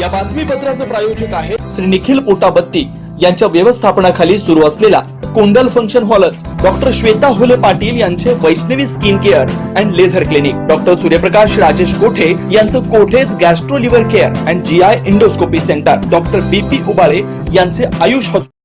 या बातमीपत्राचे प्रायोजक आहे श्री निखिल पोटाबत्ती. यांच्या व्यवस्थापनाखाली सुरू असलेला कोंडल फंक्शन हॉलच डॉक्टर श्वेता हुले पाटील यांचे Vaishnavi skin care and laser clinic. Doctor Suryaprakash Rajesh Kothe यांचं Kothe's gastro liver care and G I endoscopy centre. Doctor B P Ubale यांचे आयुष हॉस्पिटल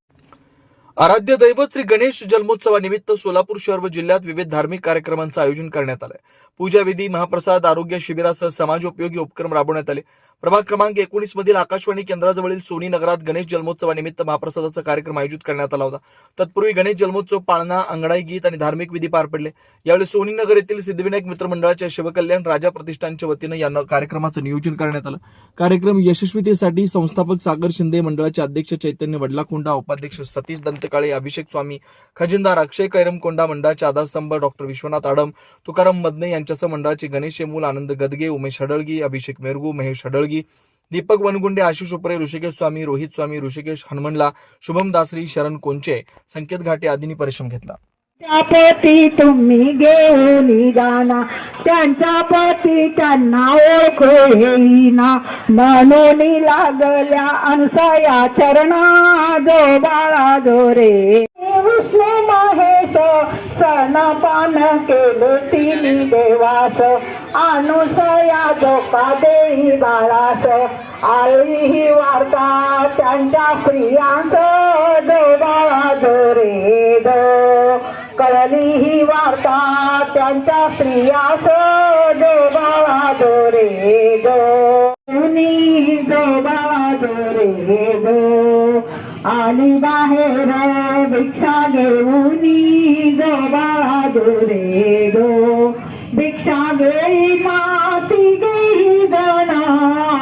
आराध्य दैवत श्री गणेश जन्मोत्सवानिमित्त सोलापूर शहर व जिल्ह्यात विविध धार्मिक कार्यक्रमांचं आयोजन करण्यात आलंय. पूजा विधी महाप्रसाद आरोग्य शिबिरासह समाजोपयोगी उपक्रम राबवण्यात आले. प्रभाग क्रमांक एकोणीस मधील आकाशवाणी केंद्राजवळील सोनी नगरात गणेश जन्मोत्सवानिमित्त महाप्रसादाचा कार्यक्रम आयोजित करण्यात आला होता. तत्पूर्वी गणेश जन्मोत्सव पाळणा अंगणाई गीत आणि धार्मिक विधी पार पडले. यावेळी सोनी नगर येथील सिद्धविनायक मित्रमंडळाच्या शिवकल्याण राजा प्रतिष्ठानच्या वतीनं या कार्यक्रमाचं नियोजन करण्यात आलं. कार्यक्रम यशस्वीतेसाठी संस्थापक सागर शिंदे मंडळाचे अध्यक्ष चैतन्य वडलाकोंडा उपाध्यक्ष सतीश दंतकाळे अभिषेक स्वामी खजिनदार अक्षय कैरमकोंडा मंडळाचे आधारस्तंभ डॉक्टर विश्वनाथ आडम तुकाराम मदने यांच्यासह मंडळाचे गणेश मूल आनंद गदगे उमेश हडळगी अभिषेक मेरगू महेश हडळगी दीपक वनगुंडे आशिष उपरे ऋषिकेश स्वामी रोहित स्वामी ऋषिकेश हनुमनला शुभम दासरी शरण कोंचे संकेत घाटे आदींनी परिश्रम घेतला. त्या पती तुम्ही घेऊन जाना त्यांचा पती त्यांना ओळखू येईना. म्हणून लागल्या अनसया चरणा जो बाळा जो रे विष्णू महेश सणपान केले तिने देवास. अनुसया जोका देई बाळास. आली ही वार्ता त्यांच्या प्रियांच दो बाळा दोरे दो कळली ही वार्ता त्यांच्या स्त्रियास दो बाळा दोरे दो मुनी दो दो आली बाहेर भिक्षा घेऊन दो बाळा दोरे दो भिक्षा घेई माती घेई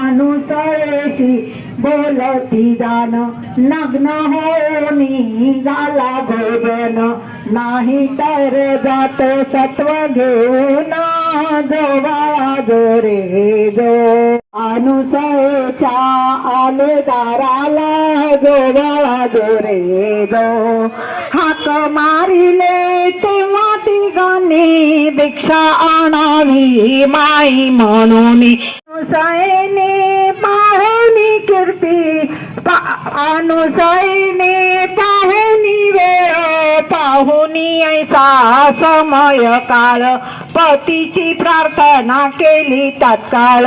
अनुसरेची बोलती जाण. नग्न होनी झाला भोजन. नाही तर जात सत्व घेऊन जोवा रे दो अनुसयेच्या आले दाराला गोवा गोरे गो हाक मारिले तेव्हा तिघांनी भिक्षा आणावी माई म्हणून. अनुसयने पाहुनी कीर्ती पा- अनुसयने पाहुनी वेळ पाहुनी ऐसा समय काळ. पतीची प्रार्थना केली तत्काळ.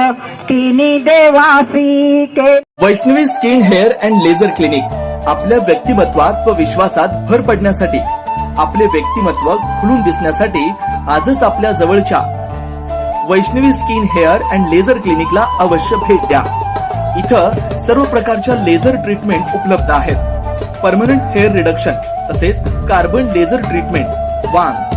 तिने देवासी के Vaishnavi skin hair and laser clinic आपल्या व्यक्तिमत्वात व विश्वासात भर पडण्यासाठी आपले व्यक्तिमत्व खुलून दिसण्यासाठी आजच आपल्या जवळच्या Vaishnavi skin hair and laser क्लिनिकला अवश्य भेट द्या. इथं सर्व प्रकारच्या लेझर ट्रीटमेंट उपलब्ध आहेत. परमनंट हेअर रिडक्शन तसेच कार्बन लेझर ट्रीटमेंट वान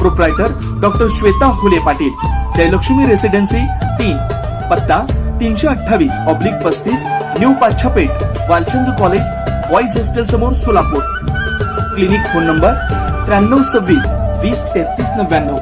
Proprietor doctor Shweta Hule Patil Jayalakshmi residency तीन पत्ता तीनशे अठ्ठावीस ऑब्लिक पस्तीस new Pachhapeth Walchand college boys hostel समोर सोलापूर. क्लिनिक फोन नंबर त्र्याण्णव सव्वीस वीस तेहतीस नव्याण्णव.